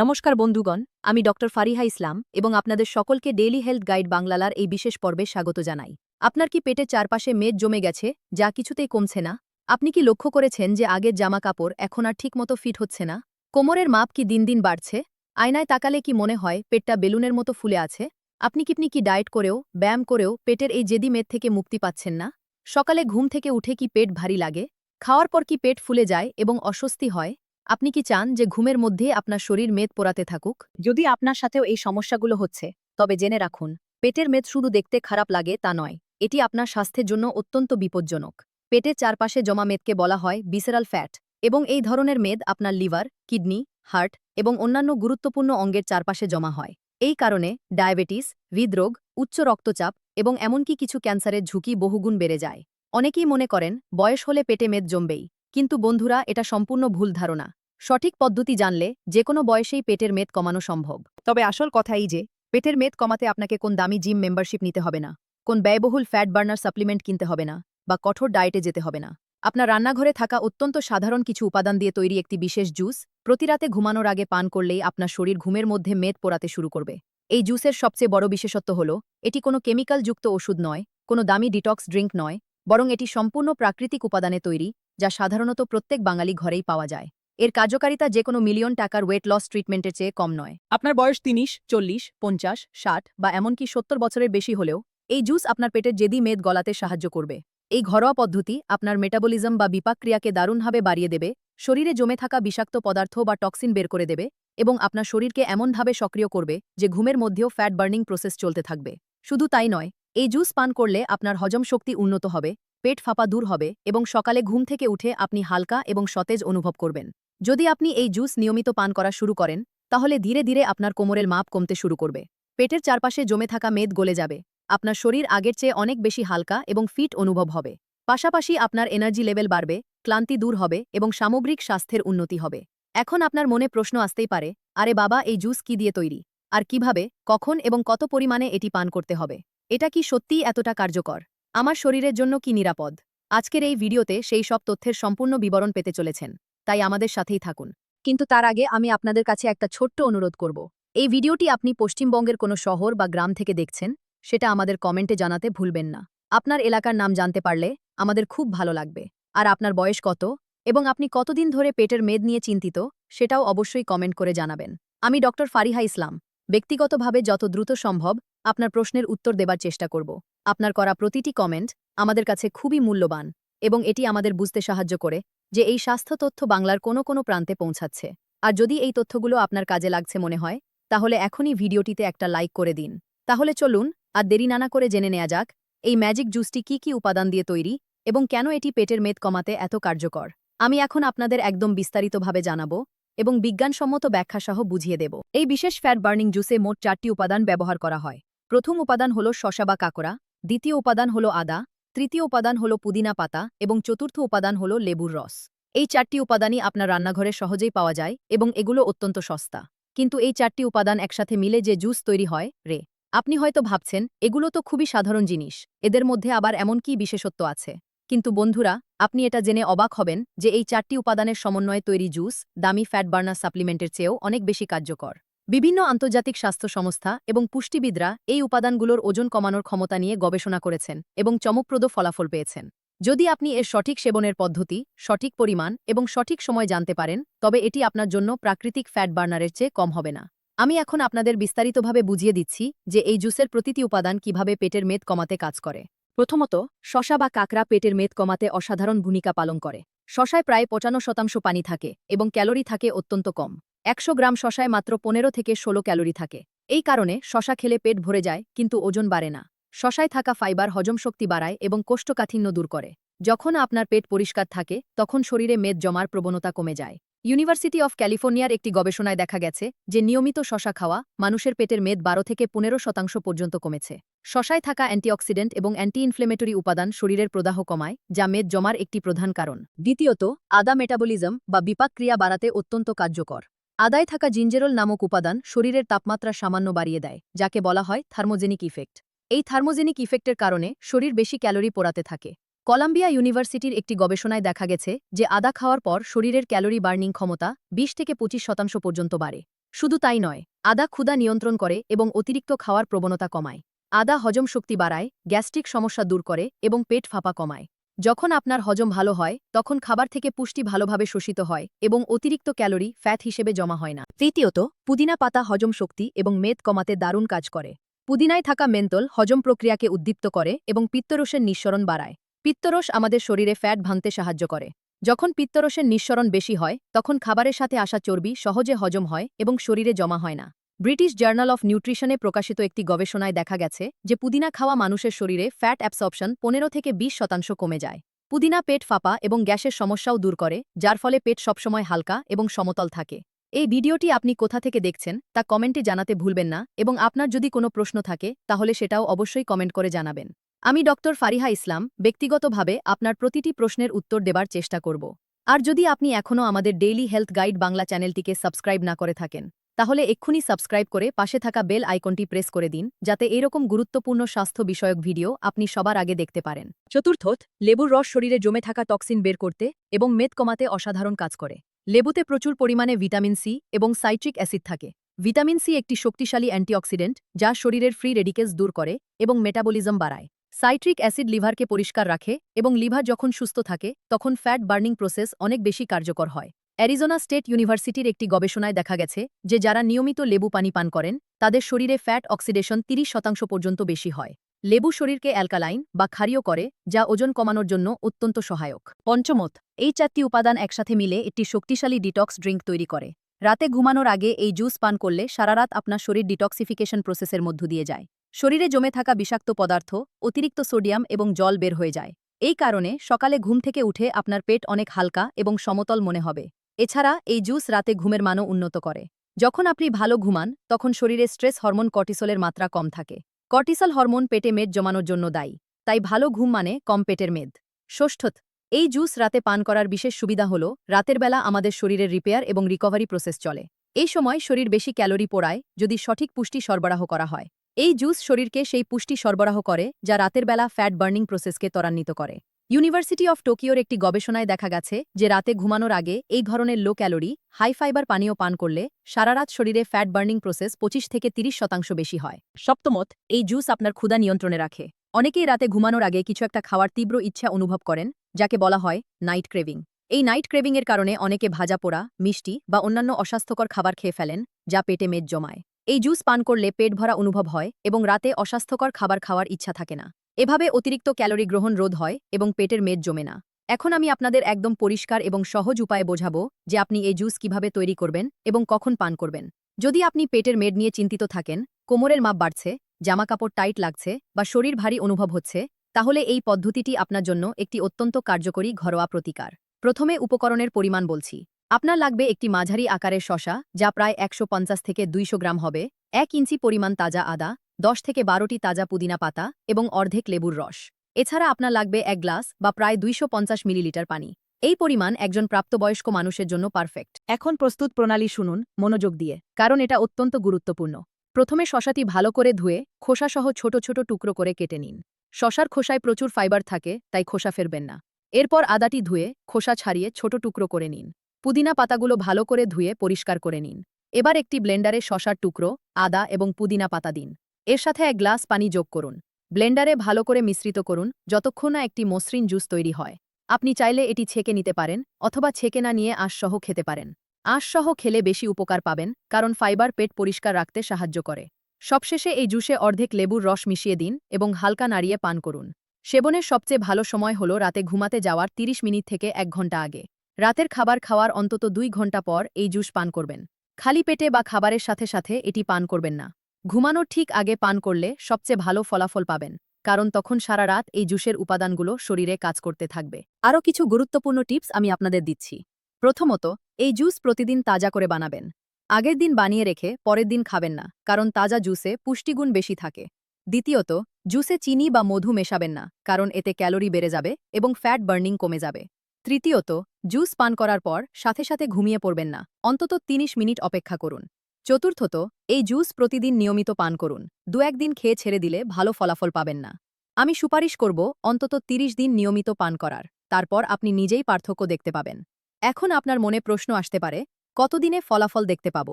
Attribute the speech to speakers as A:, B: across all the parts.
A: নমস্কার বন্ধুগণ, আমি ডক্টর ফারিহা ইসলাম এবং আপনাদের সকলকে ডেইলি হেলথ গাইড বাংলালার এই বিশেষ পর্বে স্বাগত জানাই। আপনার কি পেটের চারপাশে মেদ জমে গেছে, যা কিছুতেই কমছে না? আপনি কি লক্ষ্য করেছেন যে আগের জামা কাপড় এখন আর ঠিকমতো ফিট হচ্ছে না? কোমরের মাপ কি দিন দিন বাড়ছে? আয়নায় তাকালে কি মনে হয় পেটটা বেলুনের মতো ফুলে আছে? আপনি কি আপনি কি ডায়েট করেও, ব্যায়াম করেও পেটের এই জেদি মেদ থেকে মুক্তি পাচ্ছেন না? সকালে ঘুম থেকে উঠে কি পেট ভারী লাগে? খাওয়ার পর কি পেট ফুলে যায় এবং অস্বস্তি হয়? আপনি কি চান যে ঘুমের মধ্যে আপনার শরীর মেদ পোড়াতে থাকুক? যদি আপনার সাথেও এই সমস্যাগুলো হচ্ছে, তবে জেনে রাখুন, পেটের মেদ শুধু দেখতে খারাপ লাগে তা নয়, এটি আপনার স্বাস্থ্যের জন্য অত্যন্ত বিপজ্জনক। পেটের চারপাশে জমা মেদকে বলা হয় বিসেরাল ফ্যাট এবং এই ধরনের মেদ আপনার লিভার, কিডনি, হার্ট এবং অন্যান্য গুরুত্বপূর্ণ অঙ্গের চারপাশে জমা হয়। এই কারণে ডায়াবেটিস, হৃদরোগ, উচ্চ রক্তচাপ এবং এমনকি কিছু ক্যান্সারের ঝুঁকি বহুগুণ বেড়ে যায়। অনেকেই মনে করেন, বয়স হলে পেটে মেদ জমবেই, কিন্তু বন্ধুরা, এটা সম্পূর্ণ ভুল ধারণা। সঠিক পদ্ধতি জানলে যে কোনো বয়সেই পেটের মেদ কমানো সম্ভব। তবে আসল কথা এই যে, পেটের মেদ কমাতে আপনাকে কোন দামি জিম মেম্বারশিপ নিতে হবে না, কোন ব্যয়বহুল ফ্যাট বার্নার সাপ্লিমেন্ট কিনতে হবে না, বা কঠোর ডায়েটে যেতে হবে না। আপনার রান্নাঘরে থাকা অত্যন্ত সাধারণ কিছু উপাদান দিয়ে তৈরি একটি বিশেষ জুস প্রতিরাতে ঘুমানোর আগে পান করলেই আপনার শরীর ঘুমের মধ্যে মেদ পোড়াতে শুরু করবে। এই জুসের সবচেয়ে বড় বিশেষত্ব হল, এটি কোনো কেমিক্যালযুক্ত ওষুধ নয়, কোনো দামি ডিটক্স ড্রিঙ্ক নয়, বরং এটি সম্পূর্ণ প্রাকৃতিক উপাদানে তৈরি, যা সাধারণত প্রত্যেক বাঙালি ঘরেই পাওয়া যায়। এর কার্যকারিতা যে কোনো মিলিয়ন টাকার ওয়েট লস ট্রিটমেন্টের চেয়ে কম নয়। আপনার বয়স তিরিশ, চল্লিশ, পঞ্চাশ, ষাট বা এমনকি সত্তর বছরের বেশি হলেও এই জুস আপনার পেটের জেদি মেদ গলাতে সাহায্য করবে। এই ঘরোয়া পদ্ধতি আপনার মেটাবলিজম বা বিপাকক্রিয়াকে দারুণভাবে বাড়িয়ে দেবে, শরীরে জমে থাকা বিষাক্ত পদার্থ বা টক্সিন বের করে দেবে এবং আপনার শরীরকে এমনভাবে সক্রিয় করবে যে ঘুমের মধ্যেও ফ্যাট বার্নিং প্রসেস চলতে থাকবে। শুধু তাই নয়, এই জুস পান করলে আপনার হজম শক্তি উন্নত হবে, পেট ফাঁপা দূর হবে এবং সকালে ঘুম থেকে উঠে আপনি হালকা এবং সতেজ অনুভব করবেন। যদি আপনি এই জুস নিয়মিত পান করা শুরু করেন, তাহলে ধীরে ধীরে আপনার কোমরের মাপ কমতে শুরু করবে। পেটের চারপাশে জমে থাকা মেদ গলে যাবে। আপনার শরীর আগের চেয়ে অনেক বেশি হালকা এবং ফিট অনুভব হবে। পাশাপাশি আপনার এনার্জি লেভেল বাড়বে, ক্লান্তি দূর হবে এবং সামগ্রিক স্বাস্থ্যের উন্নতি হবে। এখন আপনার মনে প্রশ্ন আসতেই পারে, আরে বাবা, এই জুস কি দিয়ে তৈরি? আর কীভাবে, কখন এবং কত পরিমাণে এটি পান করতে হবে? এটা কি সত্যিই এতটা কার্যকর? আমার শরীরের জন্য কি নিরাপদ? আজকের এই ভিডিওতে সেই সব তথ্যের সম্পূর্ণ বিবরণ পেতে চলেছেন। তাই আমাদের সাথেই থাকুন। কিন্তু তার আগে আমি আপনাদের কাছে একটা ছোট্ট অনুরোধ করব। এই ভিডিওটি আপনি পশ্চিমবঙ্গের কোনো শহর বা গ্রাম থেকে দেখছেন, সেটা আমাদের কমেন্টে জানাতে ভুলবেন না। আপনার এলাকার নাম জানতে পারলে আমাদের খুব ভালো লাগবে। আর আপনার বয়স কত এবং আপনি কতদিন ধরে পেটের মেদ নিয়ে চিন্তিত, সেটাও অবশ্যই কমেন্ট করে জানাবেন। আমি ডক্টর ফারিহা ইসলাম। ব্যক্তিগতভাবে যত দ্রুত সম্ভব আপনার প্রশ্নের উত্তর দেবার চেষ্টা করব। আপনার করা প্রতিটি কমেন্ট আমাদের কাছে খুবই মূল্যবান। এবং এটি আমাদের বুঝতে সাহায্য করে যে এই স্বাস্থ্য তথ্য বাংলার কোনো কোনো প্রান্তে পৌঁছাচ্ছে। আর যদি এই তথ্যগুলো আপনার কাজে লাগছে মনে হয়, তাহলে এখনই ভিডিওটিতে একটা লাইক করে দিন। তাহলে চলুন, আর দেরি নানা করে জেনে নেওয়া যাক, এই ম্যাজিক জুসটি কি কি উপাদান দিয়ে তৈরি এবং কেন এটি পেটের মেদ কমাতে এত কার্যকর? আমি এখন আপনাদের একদম বিস্তারিতভাবে জানাব এবং বিজ্ঞানসম্মত ব্যাখ্যাসহ বুঝিয়ে দেব। এই বিশেষ ফ্যাট বার্নিং জুসে মোট চারটি উপাদান ব্যবহার করা হয়। প্রথম উপাদান হল শশা বা কাকড়া, দ্বিতীয় উপাদান হল আদা তৃতীয় উপাদান হল পুদিনা পাতা এবং চতুর্থ উপাদান হল লেবুর রস। এই চারটি উপাদানই আপনার রান্নাঘরে সহজেই পাওয়া যায় এবং এগুলো অত্যন্ত সস্তা। কিন্তু এই চারটি উপাদান একসাথে মিলে যে জুস তৈরি হয়, রে। আপনি হয়তো ভাবছেন, এগুলো তো খুবই সাধারণ জিনিস। এদের মধ্যে আবার এমন কি বিশেষত্ব আছে? কিন্তু বন্ধুরা, আপনি এটা জেনে অবাক হবেন যে এই চারটি উপাদানের সমন্বয়ে তৈরি জুস, দামি ফ্যাট বার্নার সাপ্লিমেন্টের চেয়েও অনেক বেশি কার্যকর। বিভিন্ন আন্তর্জাতিক স্বাস্থ্য সংস্থা এবং পুষ্টিবিদরা এই উপাদানগুলোর ওজন কমানোর ক্ষমতা নিয়ে গবেষণা করেছেন এবং চমকপ্রদ ফলাফল পেয়েছেন। যদি আপনি এর সঠিক সেবনের পদ্ধতি, সঠিক পরিমাণ এবং সঠিক সময় জানতে পারেন, তবে এটি আপনার জন্য প্রাকৃতিক ফ্যাট বার্নারের চেয়ে কম হবে না। আমি এখন আপনাদের বিস্তারিতভাবে বুঝিয়ে দিচ্ছি যে এই জুসের প্রতিটি উপাদান কীভাবে পেটের মেদ কমাতে কাজ করে। প্রথমত, শশা বা কাকড়া পেটের মেদ কমাতে অসাধারণ ভূমিকা পালন করে। শশায় প্রায় পঁচানো শতাংশ পানি থাকে এবং ক্যালোরি থাকে অত্যন্ত কম। একশো গ্রাম শশায় মাত্র পনেরো থেকে ষোলো ক্যালোরি থাকে। এই কারণে শশা খেলে পেট ভরে যায়, কিন্তু ওজন বাড়ে না। শশায় থাকা ফাইবার হজম শক্তি বাড়ায় এবং কোষ্ঠকাঠিন্য দূর করে। যখন আপনার পেট পরিষ্কার থাকে, তখন শরীরে মেদ জমার প্রবণতা কমে যায়। ইউনিভার্সিটি অফ ক্যালিফোর্নিয়ার একটি গবেষণায় দেখা গেছে যে নিয়মিত শশা খাওয়া মানুষের পেটের মেদ বারো থেকে পনেরো শতাংশ পর্যন্ত কমেছে। শশায় থাকা অ্যান্টিঅক্সিডেন্ট এবং অ্যান্টি ইনফ্লেমেটরি উপাদান শরীরের প্রদাহ কমায়, যা মেদ জমার একটি প্রধান কারণ। দ্বিতীয়ত, আদা মেটাবলিজম বা বিপাকক্রিয়া বাড়াতে অত্যন্ত কার্যকর। আদায় থাকা জিঞ্জেরল নামক উপাদান শরীরের তাপমাত্রা সামান্য বাড়িয়ে দেয়, যাকে বলা হয় থার্মোজেনিক ইফেক্ট। এই থার্মোজেনিক ইফেক্টের কারণে শরীর বেশি ক্যালোরি পোড়াতে থাকে। কলাম্বিয়া ইউনিভার্সিটির একটি গবেষণায় দেখা গেছে যে আদা খাওয়ার পর শরীরের ক্যালোরি বার্নিং ক্ষমতা বিশ থেকে পঁচিশ শতাংশ পর্যন্ত বাড়ে। শুধু তাই নয়, আদা ক্ষুধা নিয়ন্ত্রণ করে এবং অতিরিক্ত খাওয়ার প্রবণতা কমায়। আদা হজম শক্তি বাড়ায়, গ্যাস্ট্রিক সমস্যা দূর করে এবং পেট ফাঁপা কমায়। যখন আপনার হজম ভালো হয়, তখন খাবার থেকে পুষ্টি ভালোভাবে শোষিত হয় এবং অতিরিক্ত ক্যালোরি, ফ্যাট হিসেবে জমা হয় না। তৃতীয়ত, পুদিনা পাতা হজম শক্তি এবং মেদ কমাতে দারুণ কাজ করে। পুদিনায় থাকা মেন্তল হজম প্রক্রিয়াকে উদ্দীপ্ত করে এবং পিত্তরসের নিঃসরণ বাড়ায়। পিত্তরস আমাদের শরীরে ফ্যাট ভাঙতে সাহায্য করে। যখন পিত্তরসের নিঃসরণ বেশি হয়, তখন খাবারের সাথে আসা চর্বি সহজে হজম হয় এবং শরীরে জমা হয় না। ব্রিটিশ জার্নাল অফ নিউট্রিশনে প্রকাশিত একটি গবেষণায় দেখা গেছে যে পুদিনা খাওয়া মানুষের শরীরে ফ্যাট অ্যাবসর্পশন পনেরো থেকে ২০ শতাংশ কমে যায়। পুদিনা পেট ফাঁপা এবং গ্যাসের সমস্যাও দূর করে, যার ফলে পেট সবসময় হালকা এবং সমতল থাকে। এই ভিডিওটি আপনি কোথা থেকে দেখছেন তা কমেন্টে জানাতে ভুলবেন না এবং আপনার যদি কোনো প্রশ্ন থাকে, তাহলে সেটাও অবশ্যই কমেন্ট করে জানাবেন। আমি ডক্টর ফারিহা ইসলাম, ব্যক্তিগতভাবে আপনার প্রতিটি প্রশ্নের উত্তর দেবার চেষ্টা করব। আর যদি আপনি এখনও আমাদের ডেইলি হেলথ গাইড বাংলা চ্যানেলটিকে সাবস্ক্রাইব না করে থাকেন তাহলে এক্ষুনি সাবস্ক্রাইব করে পাশে থাকা বেল আইকনটি প্রেস করে দিন, যাতে এরকম গুরুত্বপূর্ণ স্বাস্থ্য বিষয়ক ভিডিও আপনি সবার আগে দেখতে পারেন। চতুর্থত, লেবুর রস শরীরে জমে থাকা টক্সিন বের করতে এবং মেদ কমাতে অসাধারণ কাজ করে। লেবুতে প্রচুর পরিমাণে ভিটামিন সি এবং সাইট্রিক অ্যাসিড থাকে। ভিটামিন সি একটি শক্তিশালী অ্যান্টিঅক্সিডেন্ট, যা শরীরের ফ্রি রেডিকেলস দূর করে এবং মেটাবলিজম বাড়ায়। সাইট্রিক অ্যাসিড লিভারকে পরিষ্কার রাখে এবং লিভার যখন সুস্থ থাকে, তখন ফ্যাট বার্নিং প্রসেস অনেক বেশি কার্যকর হয়। অ্যারিজোনা স্টেট ইউনিভার্সিটির একটি গবেষণায় দেখা গেছে যে যারা নিয়মিত লেবু পানি পান করেন, তাদের শরীরে ফ্যাট অক্সিডেশন ৩০ শতাংশ পর্যন্ত বেশি হয়। লেবু শরীরকে অ্যালকালাইন বা ক্ষারীয় করে, যা ওজন কমানোর জন্য অত্যন্ত সহায়ক। পঞ্চমত, এই চারটি উপাদান একসাথে মিলে একটি শক্তিশালী ডিটক্স ড্রিঙ্ক তৈরি করে। রাতে ঘুমানোর আগে এই জুস পান করলে সারারাত আপনার শরীর ডিটক্সিফিকেশন প্রসেসের মধ্য দিয়ে যায়। শরীরে জমে থাকা বিষাক্ত পদার্থ, অতিরিক্ত সোডিয়াম এবং জল বের হয়ে যায়। এই কারণে সকালে ঘুম থেকে উঠে আপনার পেট অনেক হালকা এবং সমতল মনে হবে। এছাড়া এই জুস রাতে ঘুমের মানও উন্নত করে। যখন আপনি ভালো ঘুমান, তখন শরীরে স্ট্রেস হরমোন কর্টিসলের মাত্রা কম থাকে। কর্টিসল হরমোন পেটে মেদ জমানোর জন্য দায়ী। তাই ভালো ঘুম মানে কম পেটের মেদ। ষষ্ঠত, এই জুস রাতে পান করার বিশেষ সুবিধা হল, রাতের বেলা আমাদের শরীরের রিপেয়ার এবং রিকভারি প্রসেস চলে। এই সময় শরীর বেশি ক্যালোরি পোড়ায়, যদি সঠিক পুষ্টি সরবরাহ করা হয়। এই জুস শরীরকে সেই পুষ্টি সরবরাহ করে, যা রাতের বেলা ফ্যাট বার্নিং প্রসেসকে ত্বরান্বিত করে। ইউনিভার্সিটি অফ টোকিওর একটি গবেষণায় দেখা গেছে যে রাতে ঘুমানোর আগে এই ধরনের লো ক্যালোরি, হাই ফাইবার পানীয় পান করলে সারারাত শরীরে ফ্যাট বার্নিং প্রসেস পঁচিশ থেকে ৩০ শতাংশ বেশি হয়। সপ্তমত, এই জুস আপনার ক্ষুধা নিয়ন্ত্রণে রাখে। অনেকেই রাতে ঘুমানোর আগে কিছু একটা খাওয়ার তীব্র ইচ্ছা অনুভব করেন, যাকে বলা হয় নাইট ক্রেভিং। এই নাইট ক্রেভিংয়ের কারণে অনেকে ভাজা পোড়া, মিষ্টি বা অন্যান্য অস্বাস্থ্যকর খাবার খেয়ে ফেলেন, যা পেটে মেদ জমায়। এই জুস পান করলে পেট ভরা অনুভব হয় এবং রাতে অস্বাস্থ্যকর খাবার খাওয়ার ইচ্ছা থাকে না। এভাবে অতিরিক্ত ক্যালোরি গ্রহণ রোধ হয় এবং পেটের মেদ জমে না। এখন আমি আপনাদের একদম পরিষ্কার এবং সহজ উপায়ে বোঝাবো যে আপনি এই জুস কীভাবে তৈরি করবেন এবং কখন পান করবেন। যদি আপনি পেটের মেদ নিয়ে চিন্তিত থাকেন, কোমরের মাপ বাড়ছে, জামাকাপড় টাইট লাগছে বা শরীর ভারী অনুভব হচ্ছে, তাহলে এই পদ্ধতিটি আপনার জন্য একটি অত্যন্ত কার্যকরী ঘরোয়া প্রতিকার। প্রথমে উপকরণের পরিমাণ বলছি। আপনার লাগবে একটি মাঝারি আকারের শশা যা প্রায় একশো পঞ্চাশ থেকে দুইশো গ্রাম হবে, এক ইঞ্চি পরিমাণ তাজা আদা দশ থেকে বারোটি তাজা পুদিনা পাতা এবং অর্ধেক লেবুর রস। এছাড়া আপনার লাগবে এক গ্লাস বা প্রায় দুইশো পঞ্চাশ মিলিলিটার পানি। এই পরিমাণ একজন প্রাপ্তবয়স্ক মানুষের জন্য পারফেক্ট। এখন প্রস্তুত প্রণালী শুনুন, মনোযোগ দিয়ে, কারণ এটা অত্যন্ত গুরুত্বপূর্ণ। প্রথমে শশাটি ভালো করে ধুয়ে খোসাসহ ছোট ছোট টুকরো করে কেটে নিন। শশার খোসায় প্রচুর ফাইবার থাকে, তাই খোসা ফেরবেন না। এরপর আদাটি ধুয়ে খোসা ছাড়িয়ে ছোট টুকরো করে নিন। পুদিনা পাতাগুলো ভালো করে ধুয়ে পরিষ্কার করে নিন। এবার একটি ব্লেন্ডারে শশার টুকরো, আদা এবং পুদিনা পাতা দিন। এর সাথে এক গ্লাস পানি যোগ করুন। ব্লেন্ডারে ভালো করে মিশ্রিত করুন, যতক্ষণ না একটি মসৃণ জুস তৈরি হয়। আপনি চাইলে এটি ছেঁকে নিতে পারেন, অথবা ছেঁকে না নিয়ে আঁশসহ খেতে পারেন। আঁশসহ খেলে বেশি উপকার পাবেন, কারণ ফাইবার পেট পরিষ্কার রাখতে সাহায্য করে। সবশেষে এই জুসে অর্ধেক লেবুর রস মিশিয়ে দিন এবং হালকা নাড়িয়ে পান করুন। সেবনের সবচেয়ে ভালো সময় হল রাতে ঘুমাতে যাওয়ার ৩০ মিনিট থেকে এক ঘণ্টা আগে। রাতের খাবার খাওয়ার অন্তত দুই ঘণ্টা পর এই জুস পান করবেন। খালি পেটে বা খাবারের সাথে সাথে এটি পান করবেন না। ঘুমানোর ঠিক আগে পান করলে সবচেয়ে ভালো ফলাফল পাবেন, কারণ তখন সারা রাত এই জুসের উপাদানগুলো শরীরে কাজ করতে থাকবে। আরও কিছু গুরুত্বপূর্ণ টিপস আমি আপনাদের দিচ্ছি। প্রথমত, এই জুস প্রতিদিন তাজা করে বানাবেন। আগের দিন বানিয়ে রেখে পরের দিন খাবেন না, কারণ তাজা জুসে পুষ্টিগুণ বেশি থাকে। দ্বিতীয়ত, জুসে চিনি বা মধু মেশাবেন না, কারণ এতে ক্যালোরি বেড়ে যাবে এবং ফ্যাট বার্নিং কমে যাবে। তৃতীয়ত, জুস পান করার পর সাথে সাথে ঘুমিয়ে পড়বেন না, অন্তত ৩০ মিনিট অপেক্ষা করুন। চতুর্থত, এই জুস প্রতিদিন নিয়মিত পান করুন। দু একদিন খেয়ে ছেড়ে দিলে ভালো ফলাফল পাবেন না। আমি সুপারিশ করব, অন্তত ৩০ দিন নিয়মিত পান করার। তারপর আপনি নিজেই পার্থক্য দেখতে পাবেন। এখন আপনার মনে প্রশ্ন আসতে পারে, কতদিনে ফলাফল দেখতে পাব?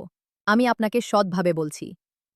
A: আমি আপনাকে সৎভাবে বলছি।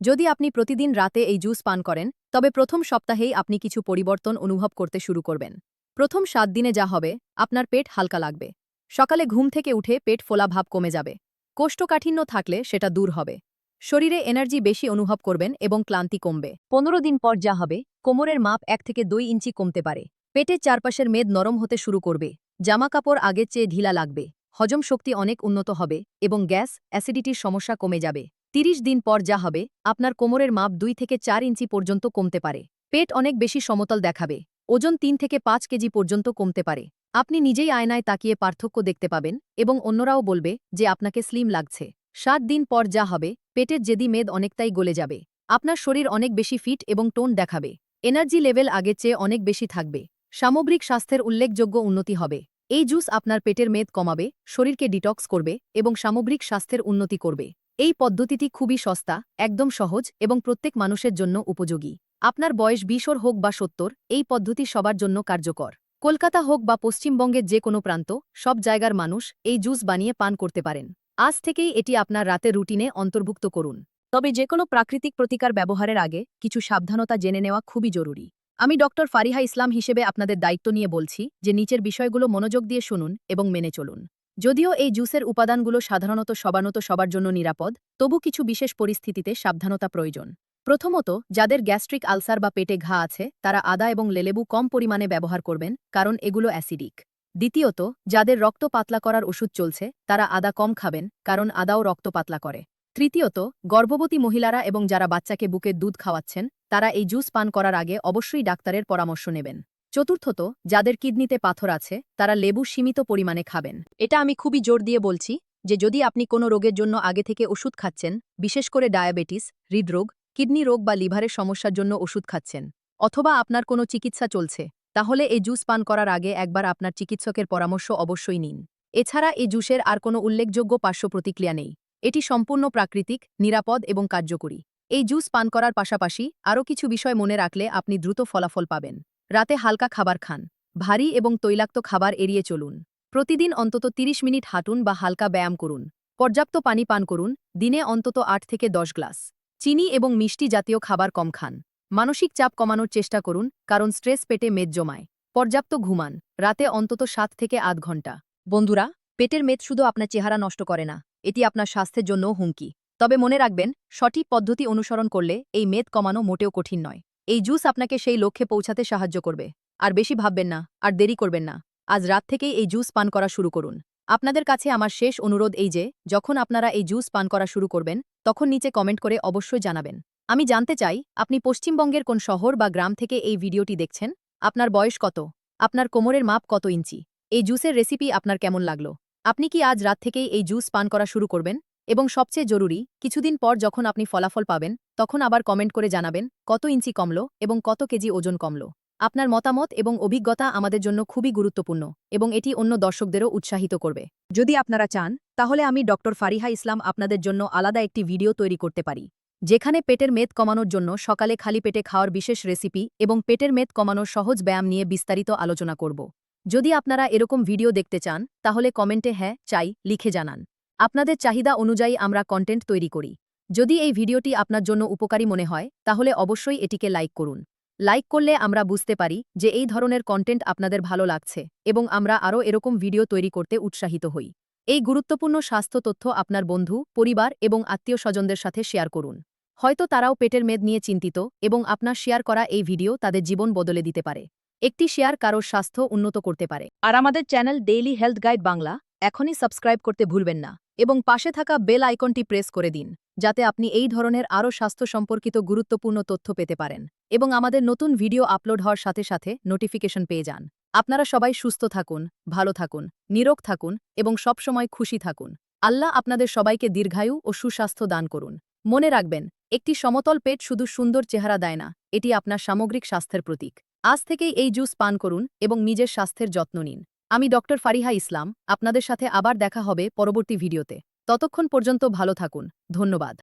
A: যদি আপনি প্রতিদিন রাতে এই জুস পান করেন, তবে প্রথম সপ্তাহেই আপনি কিছু পরিবর্তন অনুভব করতে শুরু করবেন। প্রথম সাত দিনে যা হবে, আপনার পেট হালকা লাগবে। সকালে ঘুম থেকে উঠে পেট ফোলা ভাব কমে যাবে। কোষ্ঠকাঠিন্য থাকলে সেটা দূর হবে। শরীরে এনার্জি বেশি অনুভব করবেন এবং ক্লান্তি কমবে। পনেরো দিন পর যা হবে, কোমরের মাপ এক থেকে দুই ইঞ্চি কমতে পারে। পেটের চারপাশের মেদ নরম হতে শুরু করবে। জামাকাপড় আগের চেয়ে ঢিলা লাগবে। হজম শক্তি অনেক উন্নত হবে এবং গ্যাস, অ্যাসিডিটির সমস্যা কমে যাবে। তিরিশ দিন পর যা হবে, আপনার কোমরের মাপ দুই থেকে চার ইঞ্চি পর্যন্ত কমতে পারে। পেট অনেক বেশি সমতল দেখাবে। ওজন তিন থেকে পাঁচ কেজি পর্যন্ত কমতে পারে। আপনি নিজেই আয়নায় তাকিয়ে পার্থক্য দেখতে পাবেন এবং অন্যরাও বলবে যে আপনাকে স্লিম লাগছে। সাত দিন পর যা হবে, পেটের জেদি মেদ অনেকটাই গলে যাবে। আপনার শরীর অনেক বেশি ফিট এবং টোন দেখাবে। এনার্জি লেভেল আগের চেয়ে অনেক বেশি থাকবে। সামগ্রিক স্বাস্থ্যের উল্লেখযোগ্য উন্নতি হবে। এই জুস আপনার পেটের মেদ কমাবে, শরীরকে ডিটক্স করবে এবং সামগ্রিক স্বাস্থ্যের উন্নতি করবে। এই পদ্ধতিটি খুবই সস্তা, একদম সহজ এবং প্রত্যেক মানুষের জন্য উপযোগী। আপনার বয়স বিশর হোক বা সত্তর, এই পদ্ধতি সবার জন্য কার্যকর। কলকাতা হোক বা পশ্চিমবঙ্গের যে কোনো প্রান্ত, সব জায়গার মানুষ এই জুস বানিয়ে পান করতে পারেন। আজ থেকেই এটি আপনার রাতে রুটিনে অন্তর্ভুক্ত করুন। তবে যে কোনো প্রাকৃতিক প্রতিকার ব্যবহারের আগে কিছু সাবধানতা জেনে নেওয়া খুবই জরুরি। আমি ডক্টর ফারিহা ইসলাম হিসেবে আপনাদের দায়িত্ব নিয়ে বলছি যে নিচের বিষয়গুলো মনোযোগ দিয়ে শুনুন এবং মেনে চলুন। যদিও এই জুসের উপাদানগুলো সাধারণত সবানত সবার জন্য নিরাপদ, তবু কিছু বিশেষ পরিস্থিতিতে সাবধানতা প্রয়োজন। প্রথমত, যাদের গ্যাস্ট্রিক আলসার বা পেটে ঘা আছে, তারা আদা এবং লেলেবু কম পরিমাণে ব্যবহার করবেন, কারণ এগুলো অ্যাসিডিক। দ্বিতীয়ত, যাদের রক্ত পাতলা করার ওষুধ চলছে, তারা আদা কম খাবেন, কারণ আদাও রক্ত পাতলা করে। তৃতীয়ত, গর্ভবতী মহিলারা এবং যারা বাচ্চাকে বুকের দুধ খাওয়াচ্ছেন, তারা এই জুস পান করার আগে অবশ্যই ডাক্তারের পরামর্শ নেবেন। চতুর্থত, যাদের কিডনিতে পাথর আছে, তারা লেবু সীমিত পরিমাণে খাবেন। এটা আমি খুবই জোর দিয়ে বলছি যে যদি আপনি কোনো রোগের জন্য আগে থেকে ওষুধ খাচ্ছেন, বিশেষ করে ডায়াবেটিস, হৃদরোগ কিডনি রোগ বা লিভারের সমস্যার জন্য ওষুধ খাচ্ছেন, অথবা আপনার কোনো চিকিৎসা চলছে, তাহলে এই জুস পান করার আগে একবার আপনার চিকিৎসকের পরামর্শ অবশ্যই নিন। এছাড়া এই জুসের আর কোনো উল্লেখযোগ্য পার্শ্ব প্রতিক্রিয়া নেই। এটি সম্পূর্ণ প্রাকৃতিক, নিরাপদ এবং কার্যকরী। এই জুস পান করার পাশাপাশি আরও কিছু বিষয় মনে রাখলে আপনি দ্রুত ফলাফল পাবেন। রাতে হালকা খাবার খান, ভারী এবং তৈলাক্ত খাবার এড়িয়ে চলুন। প্রতিদিন অন্তত ৩০ মিনিট হাঁটুন বা হালকা ব্যায়াম করুন। পর্যাপ্ত পানি পান করুন, দিনে অন্তত আট থেকে দশ গ্লাস। চিনি এবং মিষ্টি জাতীয় খাবার কম খান। মানসিক চাপ কমানোর চেষ্টা করুন, কারণ স্ট্রেস পেটে মেদ জমায়। পর্যাপ্ত ঘুমান। রাতে অন্তত সাত থেকে আধ ঘণ্টা। বন্ধুরা, পেটের মেদ শুধু আপনার চেহারা নষ্ট করে না, এটি আপনার স্বাস্থ্যের জন্যও হুমকি। তবে মনে রাখবেন, সঠিক পদ্ধতি অনুসরণ করলে এই মেদ কমানো মোটেও কঠিন নয়। এই জুস আপনাকে সেই লক্ষ্যে পৌঁছাতে সাহায্য করবে। আর বেশি ভাববেন না, আর দেরি করবেন না। আজ রাত থেকেই এই জুস পান করা শুরু করুন। আপনাদের কাছে আমার শেষ অনুরোধ এই যে, যখন আপনারা এই জুস পান করা শুরু করবেন, তখন নিচে কমেন্ট করে অবশ্যই জানাবেন। আমি জানতে চাই, আপনি পশ্চিমবঙ্গের কোন শহর বা গ্রাম থেকে এই ভিডিওটি দেখছেন? আপনার বয়স কত? আপনার কোমরের মাপ কত ইঞ্চি? এই জুসের রেসিপি আপনার কেমন লাগল? আপনি কি আজ রাত থেকেই এই জুস পান করা শুরু করবেন? এবং সবচেয়ে জরুরি, কিছুদিন পর যখন আপনি ফলাফল পাবেন, তখন আবার কমেন্ট করে জানাবেন, কত ইঞ্চি কমলো এবং কত কেজি ওজন কমলো। আপনার মতামত এবং অভিজ্ঞতা আমাদের জন্য খুবই গুরুত্বপূর্ণ এবং এটি অন্য দর্শকদেরও উৎসাহিত করবে। যদি আপনারা চান, তাহলে আমি ডক্টর ফারিহা ইসলাম আপনাদের জন্য আলাদা একটি ভিডিও তৈরি করতে পারি, যেখানে পেটের মেদ কমানোর জন্য সকালে খালি পেটে খাওয়ার বিশেষ রেসিপি এবং পেটের মেদ কমানোর সহজ ব্যায়াম নিয়ে বিস্তারিত আলোচনা করব। যদি আপনারা এরকম ভিডিও দেখতে চান, তাহলে কমেন্টে হ্যাঁ চাই, লিখে জানান। আপনাদের চাহিদা অনুযায়ী আমরা কন্টেন্ট তৈরি করি। যদি এই ভিডিওটি আপনার জন্য উপকারী মনে হয়, তাহলে অবশ্যই এটিকে লাইক করুন। লাইক করলে আমরা বুঝতে পারি যে এই ধরনের কন্টেন্ট আপনাদের ভালো লাগছে এবং আমরা আরও এরকম ভিডিও তৈরি করতে উৎসাহিত হই। এই গুরুত্বপূর্ণ স্বাস্থ্য তথ্য আপনার বন্ধু, পরিবার এবং আত্মীয় স্বজনদের সাথে শেয়ার করুন। হয়তো তারাও পেটের মেদ নিয়ে চিন্তিত এবং আপনার শেয়ার করা এই ভিডিও তাদের জীবন বদলে দিতে পারে। একটি শেয়ার কারোর স্বাস্থ্য উন্নত করতে পারে। আর আমাদের channel daily health guide Bangla এখনই সাবস্ক্রাইব করতে ভুলবেন না এবং পাশে থাকা বেল আইকনটি প্রেস করে দিন। যাতে আপনি এই ধরনের আরও স্বাস্থ্য সম্পর্কিত গুরুত্বপূর্ণ তথ্য পেতে পারেন এবং আমাদের নতুন ভিডিও আপলোড হওয়ার সাথে সাথে নোটিফিকেশন পেয়ে যান। আপনারা সবাই সুস্থ থাকুন, ভালো থাকুন, নিরোগ থাকুন এবং সবসময় খুশি থাকুন। আল্লাহ আপনাদের সবাইকে দীর্ঘায়ু ও সুস্বাস্থ্য দান করুন। মনে রাখবেন, একটি সমতল পেট শুধু সুন্দর চেহারা দেয় না, এটি আপনার সামগ্রিক স্বাস্থ্যের প্রতীক। আজ থেকেই এই জুস পান করুন এবং নিজের স্বাস্থ্যের যত্ন নিন। আমি ডক্টর ফারিহা ইসলাম, আপনাদের সাথে আবার দেখা হবে পরবর্তী ভিডিওতে। ততক্ষণ পর্যন্ত ভালো থাকুন। ধন্যবাদ।